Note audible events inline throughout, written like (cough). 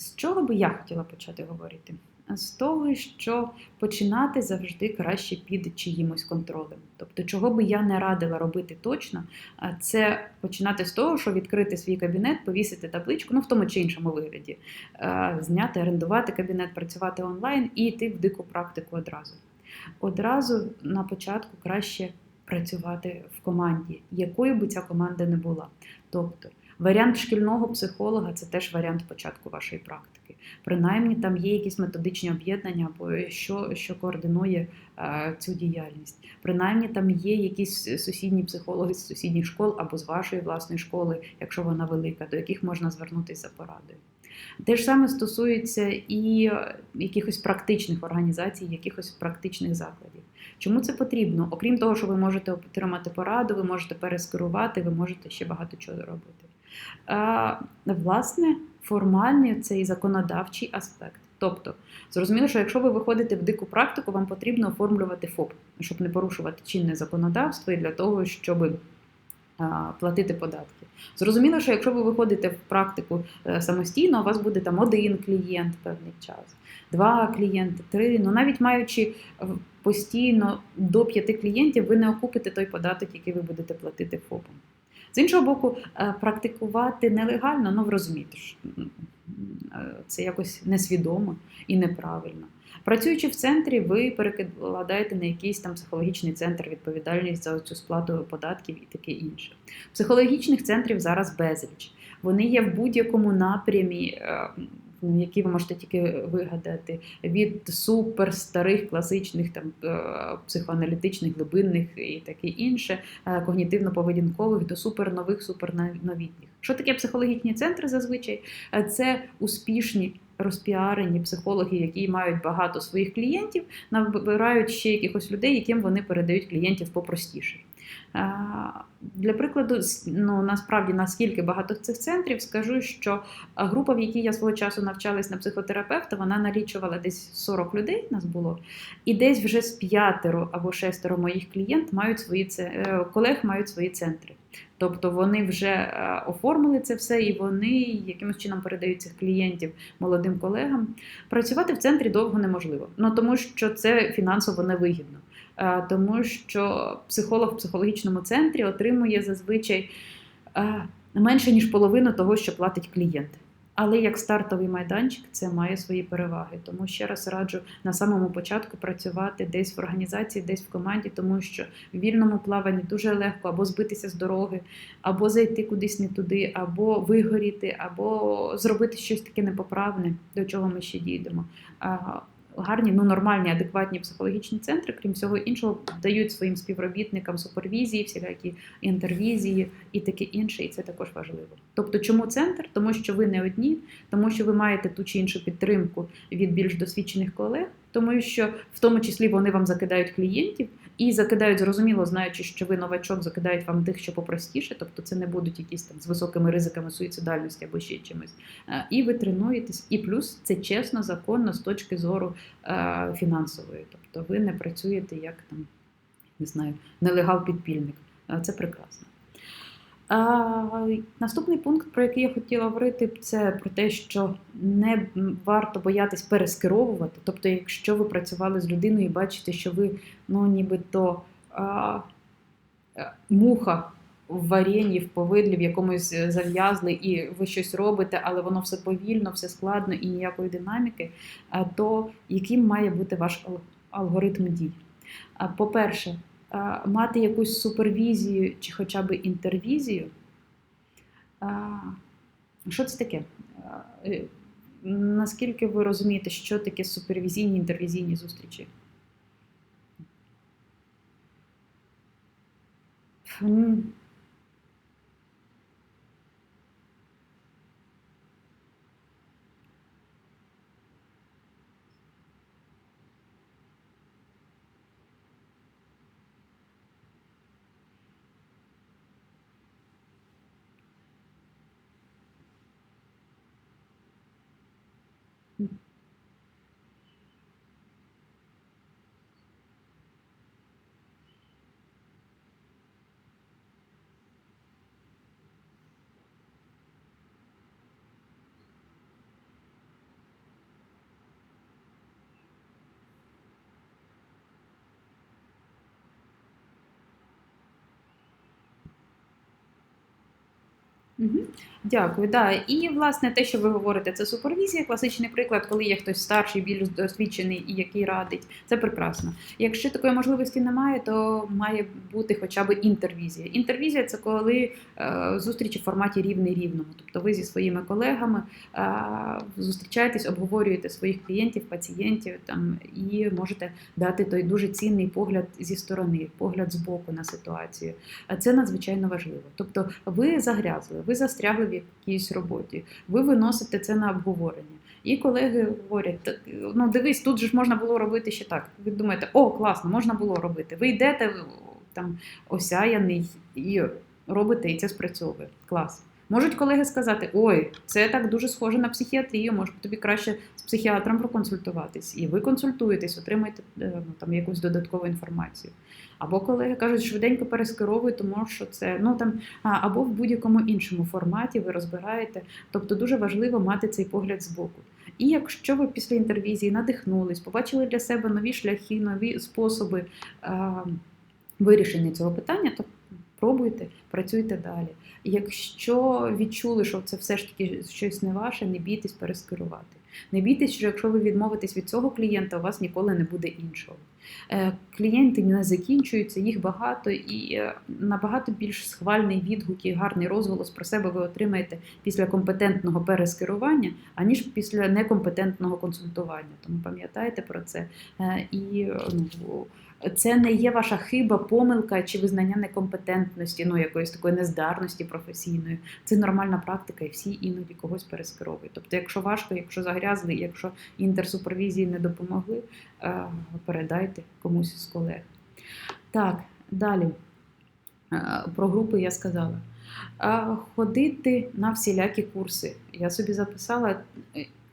З чого би я хотіла почати говорити? З того, що починати завжди краще під чиїмось контролем. Тобто, чого би я не радила робити точно, це починати з того, що відкрити свій кабінет, повісити табличку, ну в тому чи іншому вигляді, зняти, орендувати кабінет, працювати онлайн і йти в дику практику одразу. Одразу на початку краще працювати в команді, якою би ця команда не була. Тобто Варіант шкільного психолога це теж варіант початку вашої практики. Принаймні, там є якісь методичні об'єднання, або що що координує е, цю діяльність. Принаймні, там є якісь сусідні психологи з сусідніх школ або з вашої власної школи, якщо вона велика, до яких можна звернутися за порадою. Те ж саме стосується і е, якихось практичних організацій, якихось практичних закладів. Чому це потрібно? Окрім того, що ви можете отримати пораду, ви можете перескерувати, ви можете ще багато чого робити. Власне, формальний цей законодавчий аспект. Тобто, зрозуміло, що якщо ви виходите в дику практику, вам потрібно оформлювати ФОП, щоб не порушувати чинне законодавство і для того, щоб платити податки. Зрозуміло, що якщо ви виходите в практику е, самостійно, у вас буде там один клієнт певний час, два клієнти, три. Ну навіть маючи постійно до п'яти клієнтів, ви не окупите той податок, який ви будете платити ФОПом. З іншого боку, е, практикувати нелегально, ну ви розумієте, що це якось несвідомо і неправильно. Працюючи в центрі, ви перекладаєте на якийсь там психологічний центр відповідальність за цю сплату податків і таке інше. Психологічних центрів зараз безліч. Вони є в будь-якому напрямі е, які ви можете тільки вигадати, від супер старих класичних там е, психоаналітичних, глибинних і таке інше, е, когнітивно-поведінкових до супернових, суперновітніх. Що таке психологічні центри зазвичай? Е, це успішні. Розпіарені психологи, які мають багато своїх клієнтів, набирають ще якихось людей, яким вони передають клієнтів попростіше. Для прикладу, ну насправді наскільки багато цих центрів, скажу, що група, в якій я свого часу навчалась на психотерапевта, вона налічувала десь 40 людей. Нас було, і десь вже з п'ятеро або шестеро моїх клієнт мають свої е, колег мають свої центри. Тобто вони вже е, оформили це все, і вони якимось чином передають цих клієнтів молодим колегам. Працювати в центрі довго неможливо, ну тому що це фінансово невигідно. Е, тому що психолог в психологічному центрі отримує зазвичай е, менше ніж половину того, що платить клієнт. Але як стартовий майданчик це має свої переваги. Тому ще раз раджу на самому початку працювати десь в організації, десь в команді, тому що в вільному плаванні дуже легко або збитися з дороги, або зайти кудись не туди, або вигоріти, або зробити щось таке непоправне, до чого ми ще дійдемо гарні, ну нормальні, адекватні психологічні центри, крім всього іншого, дають своїм співробітникам супервізії, всілякі інтервізії і таке інше, і це також важливо. Тобто, чому центр? Тому що ви не одні, тому що ви маєте ту чи іншу підтримку від більш досвідчених колег, тому що в тому числі вони вам закидають клієнтів, і закидають, зрозуміло, знаючи, що ви новачок, закидають вам тих, що попростіше, тобто це не будуть якісь там з високими ризиками суїцидальності або ще чимось. Е, і ви тренуєтесь, і плюс це чесно, законно з точки зору е, фінансової. Тобто ви не працюєте як там, не знаю, нелегал-підпільник. Е, це прекрасно. Наступний пункт, про який я хотіла говорити, це про те, що не варто боятись перескеровувати. Тобто, якщо ви працювали з людиною і бачите, що ви ну, нібито а, муха в варенні, в повидлі, в якомусь зав'язли, і ви щось робите, але воно все повільно, все складно і ніякої динаміки, то яким має бути ваш алгоритм дій? По-перше, Е, мати якусь супервізію чи хоча б інтервізію. Е, що це таке? Е, наскільки ви розумієте, що таке супервізійні інтервізійні зустрічі? Дякую. Да. І власне те, що ви говорите, це супервізія, класичний приклад, коли є хтось старший, більш досвідчений і який радить. Це прекрасно. Якщо такої можливості немає, то має бути хоча б інтервізія. Інтервізія це коли е, зустріч у форматі рівний рівному. Тобто ви зі своїми колегами е, зустрічаєтесь, обговорюєте своїх клієнтів, пацієнтів там і можете дати той дуже цінний погляд зі сторони, погляд з боку на ситуацію. Це надзвичайно важливо. Тобто, ви загрязли, ви застрягли в якійсь роботі, ви виносите це на обговорення. І колеги говорять: ну дивись, тут же ж можна було робити ще так. Ви думаєте, о, класно, можна було робити. Ви йдете там осяяний і робите, і це спрацьовує. Клас. Можуть колеги сказати: ой, це так дуже схоже на психіатрію, може тобі краще з психіатром проконсультуватись. І ви консультуєтесь, отримаєте е, ну, там якусь додаткову інформацію. Або колеги кажуть, швиденько перескеровуй, тому що це ну там або в будь-якому іншому форматі ви розбираєте. Тобто дуже важливо мати цей погляд збоку. І якщо ви після інтервізії надихнулись, побачили для себе нові шляхи, нові способи а, вирішення цього питання, то пробуйте, працюйте далі. Якщо відчули, що це все ж таки щось не ваше, не бійтесь перескерувати. Не бійтесь, що якщо ви відмовитесь від цього клієнта, у вас ніколи не буде іншого. Е, Клієнти не закінчуються, їх багато і е, набагато більш схвальний відгук і гарний розголос про себе ви отримаєте після компетентного перескерування, аніж після некомпетентного консультування. Тому пам'ятайте про це. Е, І ну, це не є ваша хиба, помилка чи визнання некомпетентності, ну якоїсь такої нездарності професійної. Це нормальна практика, і всі іноді когось перескеровують. Тобто, якщо важко, якщо загрязли, якщо інтерсупервізії не допомогли, е, передайте комусь з колег. Так, далі Е, про групи я сказала. Е, Ходити на всілякі курси. Я собі записала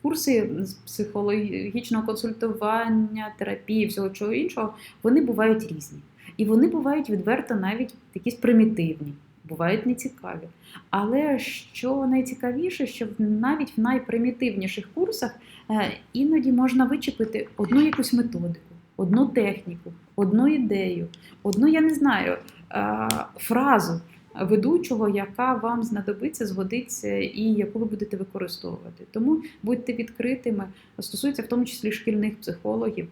курси з психологічного консультування, терапії, всього чого іншого, вони бувають різні. І вони бувають відверто навіть якісь примітивні, бувають нецікаві. Але що найцікавіше, що навіть в найпримітивніших курсах е, іноді можна вичепити одну якусь методику, одну техніку, одну ідею, одну, я не знаю, е, фразу ведучого, яка вам знадобиться, згодиться і яку ви будете використовувати. Тому будьте відкритими. Стосується в тому числі шкільних психологів.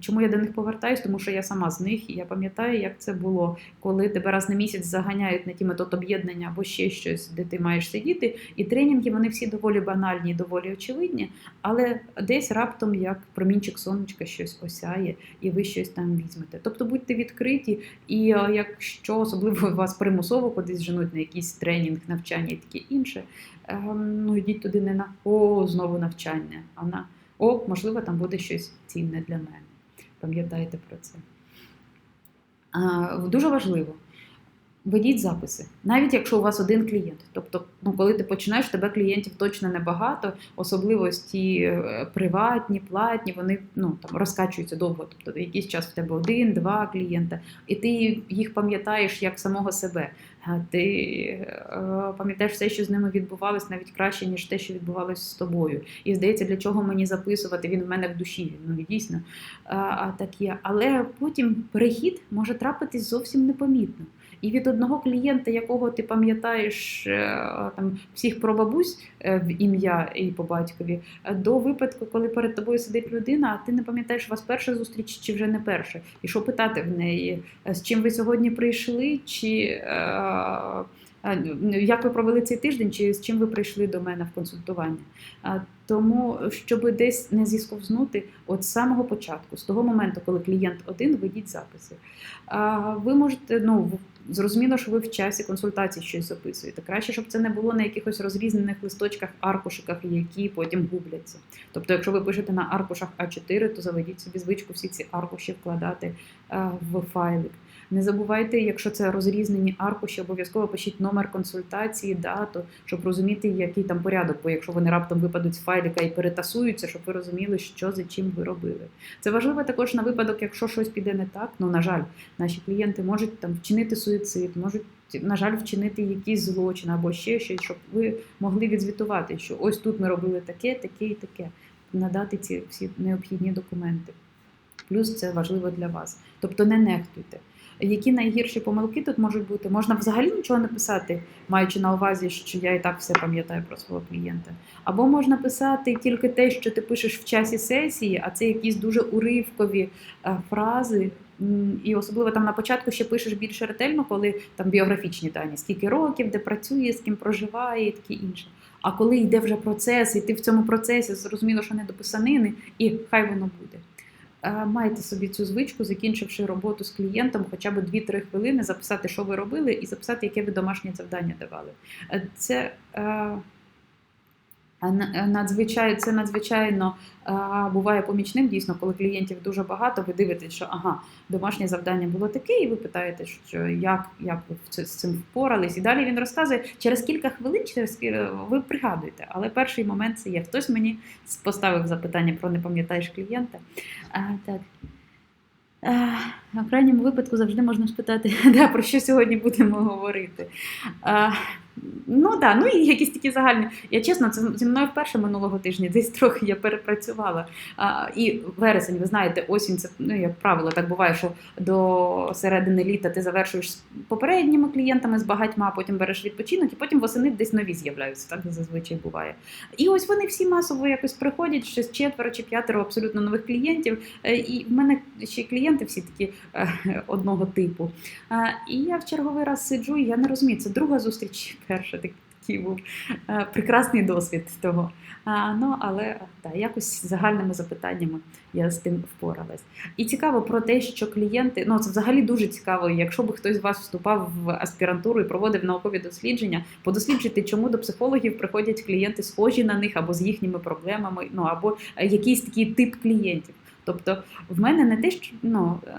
Чому я до них повертаюсь? Тому що я сама з них, і я пам'ятаю, як це було, коли тебе раз на місяць заганяють на ті метод об'єднання або ще щось, де ти маєш сидіти. І тренінги вони всі доволі банальні, доволі очевидні, але десь раптом як промінчик сонечка щось осяє, і ви щось там візьмете. Тобто будьте відкриті, і е, якщо особливо вас примусово кудись женуть на якийсь тренінг, навчання і таке інше, ем, ну йдіть туди не на о, знову навчання, а на о, можливо, там буде щось цінне для мене. Пам'ятайте про це. Дуже важливо. Ведіть записи, навіть якщо у вас один клієнт. Тобто, ну коли ти починаєш, тебе клієнтів точно небагато, особливо ті е, приватні, платні, вони ну там розкачуються довго. Тобто якийсь час в тебе один, два клієнта, і ти їх пам'ятаєш як самого себе. Ти е, пам'ятаєш все, що з ними відбувалось, навіть краще, ніж те, що відбувалось з тобою. І здається, для чого мені записувати? Він в мене в душі. Ну дійсно а, так є. Але потім перехід може трапитись зовсім непомітно. І від одного клієнта, якого ти пам'ятаєш е, там всіх про бабусь е, в ім'я і по батькові, е, до випадку, коли перед тобою сидить людина, а ти не пам'ятаєш, вас перша зустріч чи вже не перша. І що питати в неї, з чим ви сьогодні прийшли, чи як ви провели цей тиждень, чи з чим ви прийшли до мене в консультування. Тому, щоб десь не зісковзнути, от самого початку, з того моменту, коли клієнт один, ведіть записи. Ви можете, ну, зрозуміло, що ви в часі консультації щось записуєте. Краще, щоб це не було на якихось розрізнених листочках, аркушиках, які потім губляться. Тобто, якщо ви пишете на аркушах А4, то заведіть собі звичку всі ці аркуші вкладати в файлик. Не забувайте, якщо це розрізнені аркуші, обов'язково пишіть номер консультації, дату, щоб розуміти, який там порядок. Бо якщо вони раптом випадуть з файлика і перетасуються, щоб ви розуміли, що за чим ви робили. Це важливо також на випадок, якщо щось піде не так. Ну на жаль, наші клієнти можуть там вчинити суїцид, можуть. На жаль, вчинити якийсь злочин або ще щось, щоб ви могли відзвітувати, що ось тут ми робили таке, таке і таке, надати ці всі необхідні документи. Плюс це важливо для вас. Тобто не нехтуйте. Які найгірші помилки тут можуть бути? Можна взагалі нічого не писати, маючи на увазі, що я і так все пам'ятаю про свого клієнта. Або можна писати тільки те, що ти пишеш в часі сесії, а це якісь дуже уривкові е, фрази. І особливо там на початку ще пишеш більш ретельно, коли там біографічні дані, скільки років, де працює, з ким проживає і таке інше. А коли йде вже процес, і ти в цьому процесі зрозуміло, що не до писанини, і хай воно буде. Е, Майте собі цю звичку, закінчивши роботу з клієнтом, хоча б 2-3 хвилини, записати, що ви робили, і записати, яке ви домашнє завдання давали. Е, Це е, н- надзвичайно, це надзвичайно е, буває помічним, дійсно, коли клієнтів дуже багато, ви дивитесь, що ага, домашнє завдання було таке, і ви питаєте, що як, як ви з цим впорались. І далі він розказує, через кілька хвилин, через кіль- ви пригадуєте, але перший момент це є. Хтось мені поставив запитання про не пам'ятаєш клієнта. А, так. А, в крайньому випадку завжди можна спитати, (laughs) да, про що сьогодні будемо говорити. А, ну да, ну і якісь такі загальні. Я чесно, це зі мною вперше минулого тижня, десь трохи я перепрацювала. А, і вересень, ви знаєте, осінь це ну, як правило, так буває, що до середини літа ти завершуєш з попередніми клієнтами, з багатьма, потім береш відпочинок, і потім восени десь нові з'являються. Так зазвичай буває. І ось вони всі масово якось приходять, ще з четверо чи п'ятеро абсолютно нових клієнтів. Е, І в мене ще клієнти всі такі е, (laughs) одного типу. І я в черговий раз сиджу, і я не розумію, це друга зустріч, перша так- такий був е, прекрасний досвід того. Ну, але та, якось загальними запитаннями я з тим впоралась. І цікаво про те, що клієнти, ну це взагалі дуже цікаво, якщо би хтось з вас вступав в аспірантуру і проводив наукові дослідження, подосліджити, чому до психологів приходять клієнти схожі на них або з їхніми проблемами, ну або якийсь такий тип клієнтів. Тобто, в мене не те, що ну е,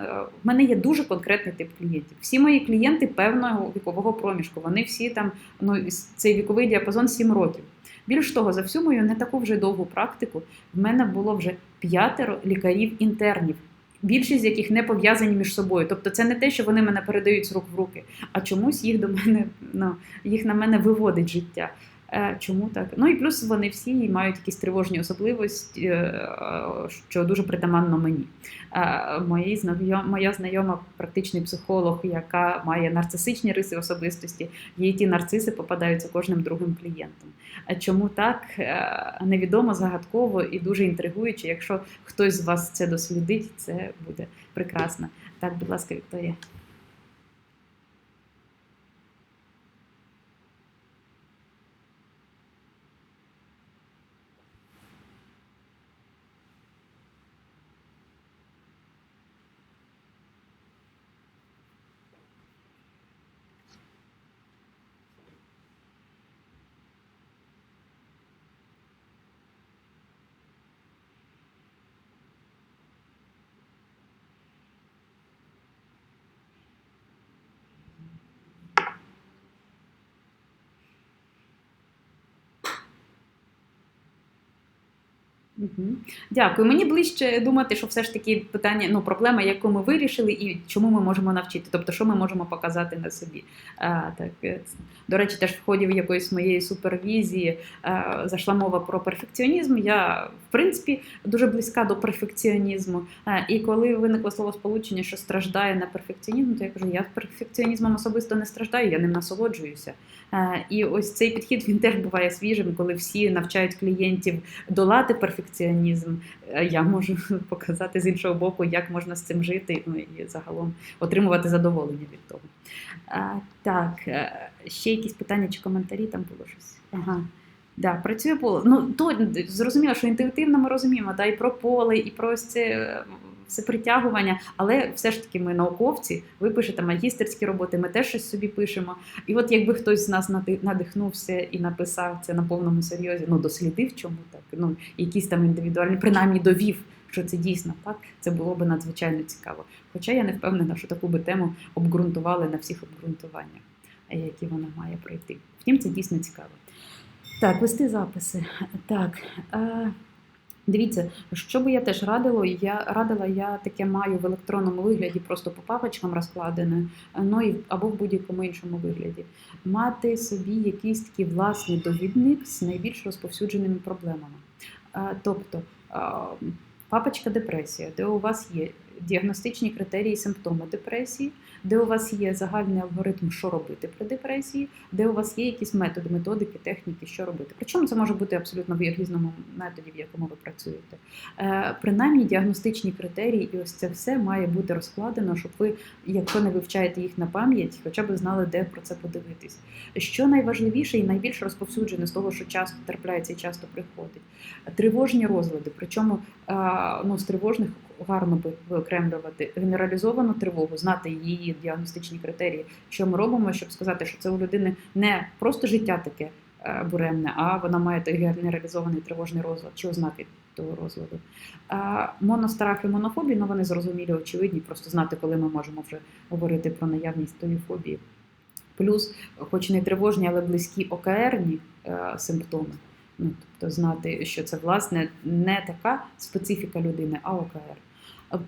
в мене є дуже конкретний тип клієнтів. Всі мої клієнти певного вікового проміжку. Вони всі там, ну цей віковий діапазон 7 років. Більш того, за всю мою не таку вже довгу практику в мене було вже п'ятеро лікарів-інтернів, більшість з яких не пов'язані між собою. Тобто, це не те, що вони мене передають з рук в руки, а чомусь їх до мене ну, їх на мене виводить життя. Е, Чому так? Ну і плюс вони всі мають якісь тривожні особливості, е, що дуже притаманно мені. Е, Мої моя знайома практичний психолог, яка має нарцисичні риси особистості, їй ті нарциси попадаються кожним другим клієнтом. Чому так? Невідомо, загадково і дуже інтригуюче. Якщо хтось з вас це дослідить, це буде прекрасно. Так, будь ласка, Вікторія. Дякую. Мені ближче думати, що все ж таки питання, ну, проблема, яку ми вирішили, і чому ми можемо навчити, тобто, що ми можемо показати на собі. А, так, е, до речі, теж в ході якоїсь моєї супервізії а, зайшла мова про перфекціонізм. Я, в принципі, дуже близька до перфекціонізму. А, і коли виникло слово сполучення, що страждає на перфекціонізм, то я кажу, я перфекціонізмом особисто не страждаю, я ним насолоджуюся. А, і ось цей підхід він теж буває свіжим, коли всі навчають клієнтів долати перфекціонізм. Е, Я можу (laughs) показати з іншого боку, як можна з цим жити ну, і загалом отримувати задоволення від того. Так, е, ще якісь питання чи коментарі там було щось? Ага. Да, працює поле. Ну, то зрозуміло, що інтуїтивно ми розуміємо, да, і про поле, і про ось це все притягування, але все ж таки ми науковці, ви пишете магістерські роботи, ми теж щось собі пишемо. І от якби хтось з нас нади- надихнувся і написав це на повному серйозі, ну дослідив чому так, ну якісь там індивідуальні, принаймні довів, що це дійсно так, це було б надзвичайно цікаво. Хоча я не впевнена, що таку би тему обґрунтували на всіх обґрунтуваннях, які вона має пройти. Втім, це дійсно цікаво. Так, вести записи. Так. Е, Дивіться, що би я теж радила, я радила, я таке маю в електронному вигляді, просто по папочкам розкладене, ну і або в будь-якому іншому вигляді. Мати собі якийсь такий власний довідник з найбільш розповсюдженими проблемами. Тобто папочка депресія, де у вас є діагностичні критерії симптоми депресії, де у вас є загальний алгоритм, що робити при депресії, де у вас є якісь методи, методики, техніки, що робити. Причому це може бути абсолютно в різному методі, в якому ви працюєте. Е, Принаймні діагностичні критерії, і ось це все має бути розкладено, щоб ви, якщо не вивчаєте їх на пам'ять, хоча б знали, де про це подивитись. Що найважливіше і найбільш розповсюджене з того, що часто трапляється і часто приходить, тривожні розлади. Причому а, ну, з тривожних гарно би виокремлювати генералізовану тривогу, знати її діагностичні критерії, що ми робимо, щоб сказати, що це у людини не просто життя таке е, буремне, а вона має генералізований тривожний розлад чи ознаки того розладу. Монострах і монофобії, ну вони зрозумілі, очевидні, просто знати, коли ми можемо вже говорити про наявність тої фобії. Плюс, хоч не тривожні, але близькі окрні е, симптоми. Ну, тобто знати, що це власне не така специфіка людини, а ОКР.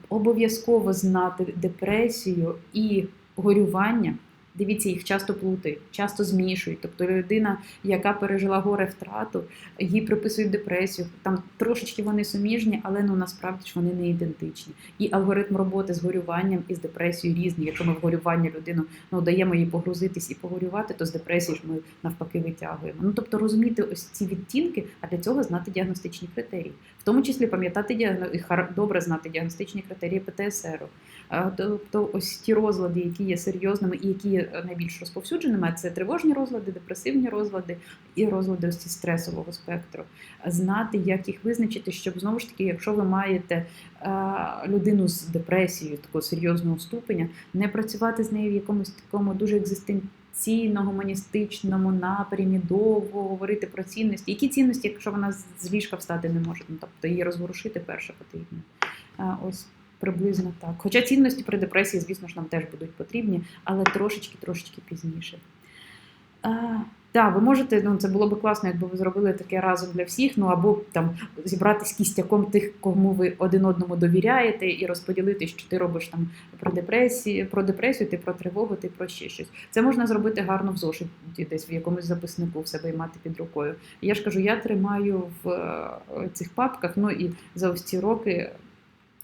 Обов'язково знати депресію і горювання. Дивіться, їх часто плутають, часто змішують. Тобто людина, яка пережила горе втрату, їй приписують депресію. Там трошечки вони суміжні, але ну насправді ж вони не ідентичні. І алгоритм роботи з горюванням і з депресією різні. Якщо ми в горювання людину ну, даємо їй погрузитись і погорювати, то з депресії ж ми навпаки витягуємо. Ну тобто розуміти ось ці відтінки, а для цього знати діагностичні критерії, в тому числі пам'ятати діагно... добре знати діагностичні критерії ПТСР. Тобто ось ті розлади, які є серйозними і які є найбільш розповсюдженими, це тривожні розлади, депресивні розлади і розлади ось стресового спектру. Знати, як їх визначити, щоб знову ж таки, якщо ви маєте людину з депресією такого серйозного ступеня, не працювати з нею в якомусь такому дуже екзистенційно гуманістичному напрямі, довго говорити про цінності. Які цінності, якщо вона з ліжка встати не може, ну, тобто її розворушити перше потрібно. Ось Приблизно так. Хоча цінності при депресії, звісно ж, нам теж будуть потрібні, але трошечки-трошечки пізніше. Так, ви можете, ну це було б класно, якби ви зробили таке разом для всіх, ну або там зібратися кістяком тих, кому ви один одному довіряєте, і розподілити, що ти робиш там про депресію, про депресію, ти про тривогу, ти про ще щось. Це можна зробити гарно в зошиті, десь в якомусь записнику в себе мати під рукою. Я ж кажу, я тримаю в е, цих папках, ну і за ось ці роки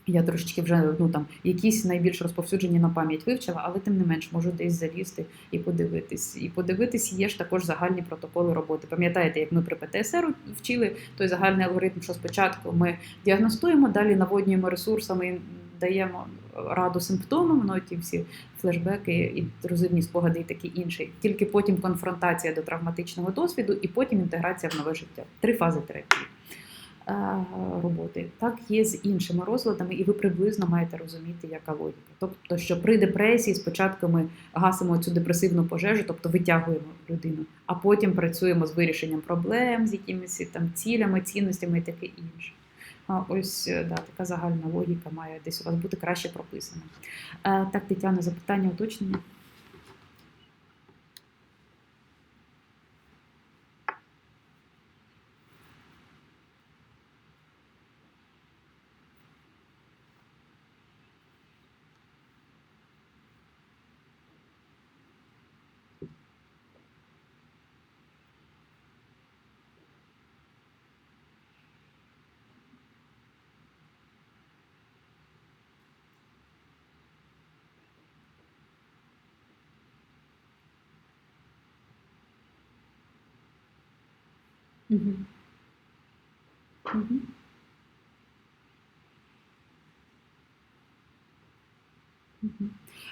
я трошечки вже ну там якісь найбільш розповсюджені на пам'ять вивчила, але тим не менш можу десь залізти і подивитись. І подивитись є ж також загальні протоколи роботи. Пам'ятаєте, як ми при ПТСР вчили той загальний алгоритм, що спочатку ми діагностуємо, далі наводнюємо ресурсами, даємо раду симптомам, ну ті всі флешбеки і розумні спогади, і такі інші. Тільки потім конфронтація до травматичного досвіду, і потім інтеграція в нове життя. Три фази терапії. Е, роботи. Так є з іншими розладами, і ви приблизно маєте розуміти, яка логіка. Тобто, що при депресії спочатку ми гасимо цю депресивну пожежу, тобто витягуємо людину, а потім працюємо з вирішенням проблем, з якимись там цілями, цінностями і таке інше. Ось е, да, така загальна логіка має десь у вас бути краще прописана. Е, так, Тетяна, запитання, уточнення.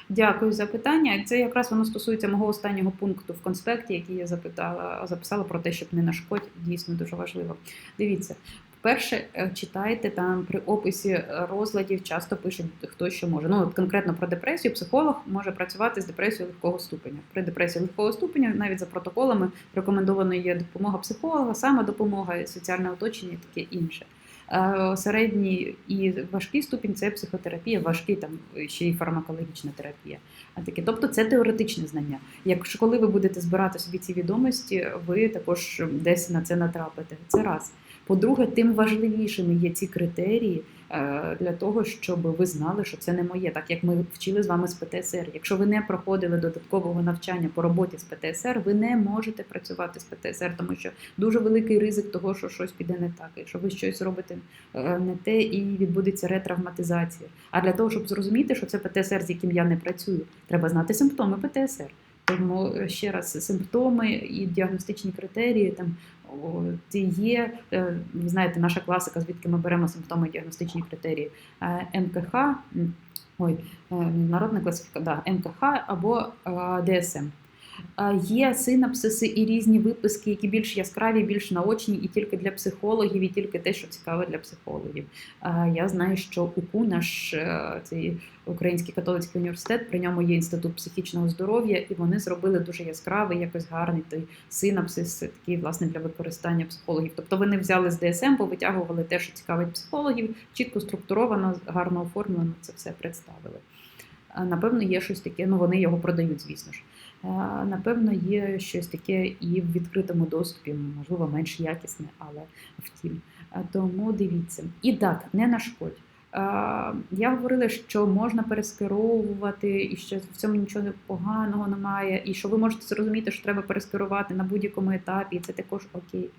Дякую за питання. Це якраз воно стосується мого останнього пункту в конспекті, який я запитала, записала про те, щоб не нашкодь. Дійсно дуже важливо. Дивіться, Перше, е, читайте там при описі розладів, часто пишуть хто що може. Ну от конкретно про депресію, психолог може працювати з депресією легкого ступеня. При депресії легкого ступеня, навіть за протоколами, рекомендовано є допомога психолога, саме допомога, соціальне оточення і таке інше. Е, середній і важкий ступінь це психотерапія, важкий там ще й фармакологічна терапія. А таке, тобто це теоретичне знання. Якщо коли ви будете збирати собі ці відомості, ви також десь на це натрапите. Це раз. По-друге, тим важливішими є ці критерії е, для того, щоб ви знали, що це не моє, так як ми вчили з вами з ПТСР. Якщо ви не проходили додаткового навчання по роботі з ПТСР, ви не можете працювати з ПТСР, тому що дуже великий ризик того, що щось піде не так, якщо ви щось робите е, не те і відбудеться ретравматизація. А для того, щоб зрозуміти, що це ПТСР, з яким я не працюю, треба знати симптоми ПТСР. Тому е, ще раз симптоми і діагностичні критерії там це є. е, Ви знаєте, наша класика, звідки ми беремо симптоми діагностичні критерії НКХ, ой, е, народна класифікація, да, НКХ або е, ДСМ. Е, Є синапсиси і різні виписки, які більш яскраві, більш наочні, і тільки для психологів, і тільки те, що цікаве для психологів. Е, Я знаю, що УКУ, наш е, цей Український католицький університет, при ньому є інститут психічного здоров'я, і вони зробили дуже яскравий, якось гарний той синапсис, такий власне для використання психологів. Тобто вони взяли з ДСМ, повитягували те, що цікавить психологів, чітко структуровано, гарно оформлено це все представили. Напевно, є щось таке, ну вони його продають, звісно ж. Напевно, є щось таке і в відкритому доступі, можливо, менш якісне, але втім. Тому дивіться. І так, не нашкодь. Я говорила, що можна перескеровувати, і що в цьому нічого поганого немає, і що ви можете зрозуміти, що треба перескерувати на будь-якому етапі, і це також окей.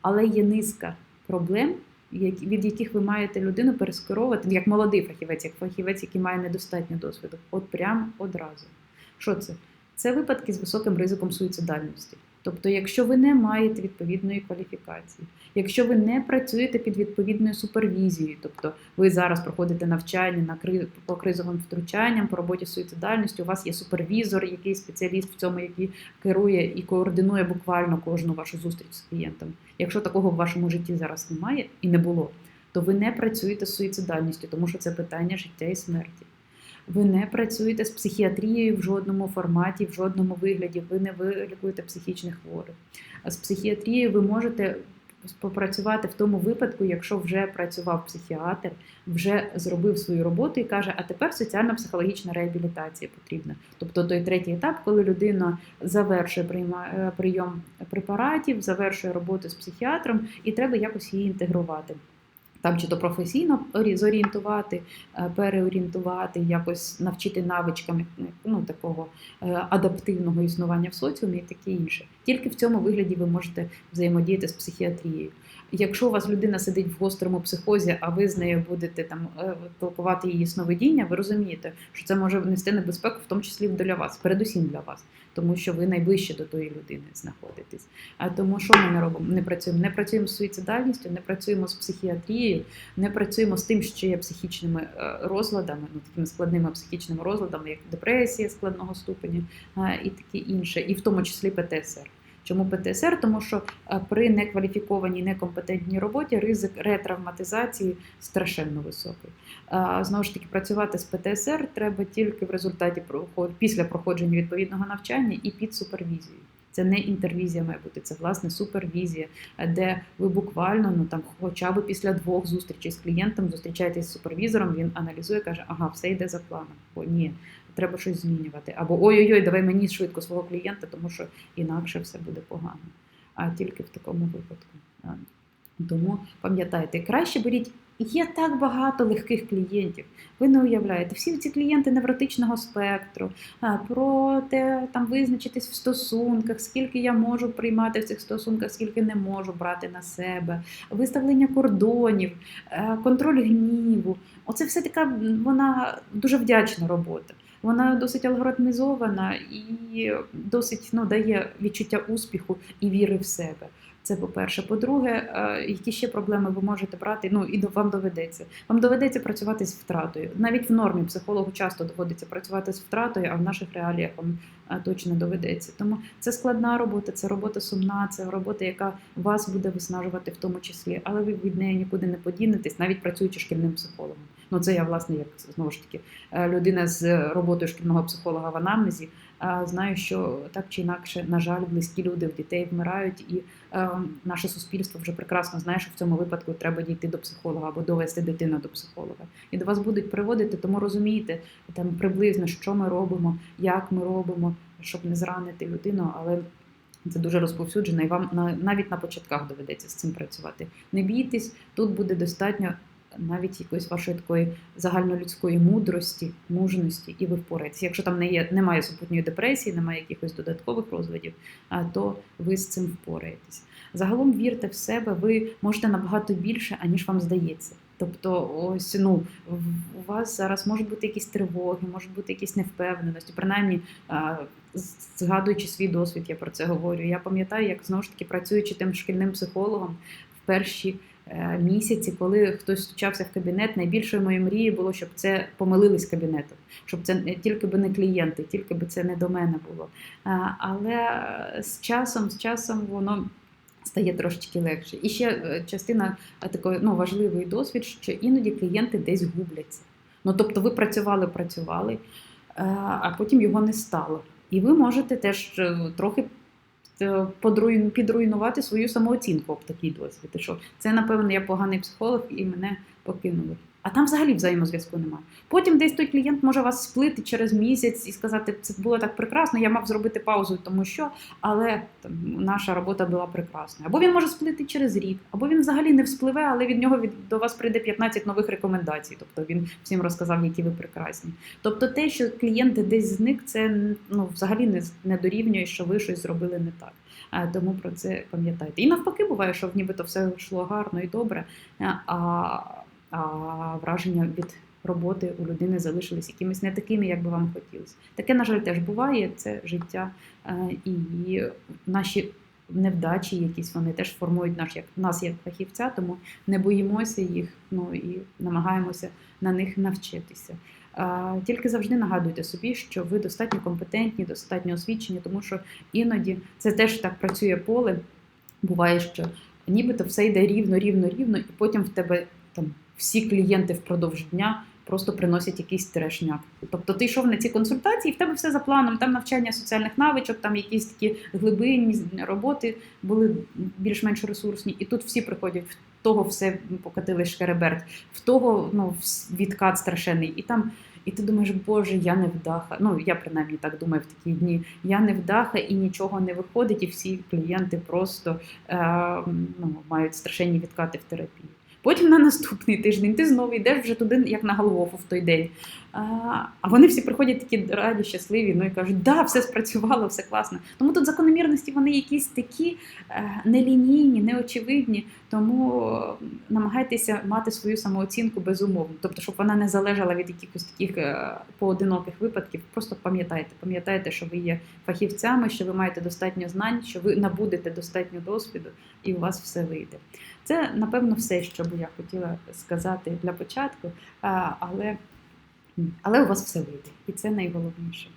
Але є низка проблем, від яких ви маєте людину перескеровувати, як молодий фахівець, як фахівець, який має недостатньо досвіду. От прям одразу. Що це? Це випадки з високим ризиком суїцидальності. Тобто, якщо ви не маєте відповідної кваліфікації, якщо ви не працюєте під відповідною супервізією, тобто ви зараз проходите навчання на кри... по кризовим втручанням, по роботі з суїцидальністю, у вас є супервізор, який спеціаліст в цьому, який керує і координує буквально кожну вашу зустріч з клієнтом. Якщо такого в вашому житті зараз немає і не було, то ви не працюєте з суїцидальністю, тому що це питання життя і смерті. Ви не працюєте з психіатрією в жодному форматі, в жодному вигляді. Ви не вилікуєте психічних хворих. А з психіатрією ви можете попрацювати в тому випадку, якщо вже працював психіатр, вже зробив свою роботу і каже, а тепер соціально-психологічна реабілітація потрібна. Тобто той третій етап, коли людина завершує е, прийом препаратів, завершує роботу з психіатром, і треба якось її інтегрувати. Там чи то професійно орі- зорієнтувати, е, переорієнтувати, якось навчити навичками ну, такого е, адаптивного існування в соціумі і таке інше. Тільки в цьому вигляді ви можете взаємодіяти з психіатрією. Якщо у вас людина сидить в гострому психозі, а ви з нею будете там е, толкувати її сновидіння, ви розумієте, що це може нести небезпеку, в тому числі для вас, передусім для вас, тому що ви найближче до тої людини знаходитесь. А тому що ми не робимо? Не працюємо, не працюємо з суїцидальністю, не працюємо з психіатрією, не працюємо з тим, що є психічними е, розладами, ну такими складними психічними розладами, як депресія складного ступеня і таке інше, і в тому числі ПТСР. Чому ПТСР? Тому що е, при некваліфікованій некомпетентній роботі ризик ретравматизації страшенно високий. Знову ж таки, працювати з ПТСР треба тільки в результаті після проходження відповідного навчання і під супервізією. Це не інтервізія має бути, це власне супервізія, е, де ви буквально ну там, хоча б після двох зустрічей з клієнтом зустрічаєтесь з супервізором, він аналізує, каже, ага, все йде за планом. Бо ні, треба щось змінювати. Або ой-ой-ой, давай мені швидко свого клієнта, тому що інакше все буде погано. А тільки в такому випадку. Тому пам'ятайте, краще беріть. Є так багато легких клієнтів. Ви не уявляєте, всі ці клієнти невротичного спектру, про те, там визначитись в стосунках, скільки я можу приймати в цих стосунках, скільки не можу брати на себе, виставлення кордонів, контроль гніву. Оце все така вона дуже вдячна робота. Вона досить алгоритмізована і досить ну, дає відчуття успіху і віри в себе. Це по-перше. По-друге, е, які ще проблеми ви можете брати? Ну і вам доведеться. Вам доведеться працювати з втратою. Навіть в нормі психологу часто доводиться працювати з втратою, а в наших реаліях вам е, точно доведеться. Тому це складна робота, це робота сумна, це робота, яка вас буде виснажувати в тому числі, але ви від неї нікуди не подінетесь, навіть працюючи шкільним психологом. Ну це я власне, як знову ж таки е, людина з роботою шкільного психолога в анамнезі. Знаю, що так чи інакше, на жаль, близькі люди в дітей вмирають, і е, наше суспільство вже прекрасно знає, що в цьому випадку треба дійти до психолога або довести дитину до психолога. І до вас будуть приводити, тому розумієте там приблизно, що ми робимо, як ми робимо, щоб не зранити людину, але Це дуже розповсюджено, і вам навіть на початках доведеться з цим працювати. Не бійтесь, тут буде достатньо навіть якоїсь вашої такої загальнолюдської мудрості, мужності, і ви впораєтеся. Якщо там не є, немає супутньої депресії, немає якихось додаткових розладів, то ви з цим впораєтесь. Загалом вірте в себе, ви можете набагато більше, аніж вам здається. Тобто, ось ну у вас зараз можуть бути якісь тривоги, можуть бути якісь невпевненості. Принаймні, згадуючи свій досвід, я про це говорю. Я пам'ятаю, як знову ж таки працюючи тим шкільним психологом в перші місяці, коли хтось стучався в кабінет, найбільшою моєю мрією було, щоб це помилились кабінетом, щоб це тільки би не клієнти, тільки би це не до мене було. Але е, з часом, з часом воно. Стає трошечки легше. І ще е, частина е, такої ну, важливий досвід, що іноді клієнти десь губляться. Ну тобто ви працювали, працювали, е, а потім його не стало. І ви можете теж е, трохи е, підруйнувати свою самооцінку об такий досвід. Що це, напевно, я поганий психолог і мене покинули. А там взагалі взаємозв'язку немає. Потім десь той клієнт може вас сплити через місяць і сказати, це було так прекрасно, я мав зробити паузу, тому що, але там, наша робота була прекрасною. Або він може сплити через рік, або він взагалі не вспливе, але від нього від, до вас прийде 15 нових рекомендацій. Тобто він всім розказав, які ви прекрасні. Тобто те, що клієнт десь зник, це ну, взагалі не, не дорівнює, що ви щось зробили не так. Тому про це пам'ятайте. І навпаки, буває, що нібито все йшло гарно і добре, а враження від роботи у людини залишились якимись не такими, як би вам хотілося. Таке, на жаль, теж буває, це життя. Е, І наші невдачі, якісь вони теж формують наш як нас як фахівця, тому не боїмося їх, ну і намагаємося на них навчитися. А, Тільки завжди нагадуйте собі, що ви достатньо компетентні, достатньо освічені, тому що іноді це теж так працює поле. Буває, що нібито все йде рівно, рівно, рівно, і потім в тебе там всі клієнти впродовж дня просто приносять якийсь трешняк. Тобто ти йшов на ці консультації, і в тебе все за планом, там навчання соціальних навичок, там якісь такі глибинні роботи були більш-менш ресурсні, і тут всі приходять в того все покатили шкереберт, в того ну, відкат страшенний. І там. І ти думаєш, Боже, я не вдаха. Ну, я принаймні так думаю в такі дні. Я не вдаха і нічого не виходить, і всі клієнти просто е, ну, мають страшенні відкати в терапії. Потім на наступний тиждень ти знову йдеш вже туди, як на Голгофу в той день. А, вони всі приходять такі раді, щасливі, ну і кажуть, да, все спрацювало, все класно. Тому тут закономірності вони якісь такі е, нелінійні, неочевидні. Тому е, намагайтеся мати свою самооцінку безумовно, тобто, щоб вона не залежала від якихось таких е, поодиноких випадків. Просто пам'ятайте, пам'ятайте, що ви є фахівцями, що ви маєте достатньо знань, що ви набудете достатньо досвіду, і у вас все вийде. Це напевно все, що би я хотіла сказати для початку, але, але у вас все вийде, і це найголовніше.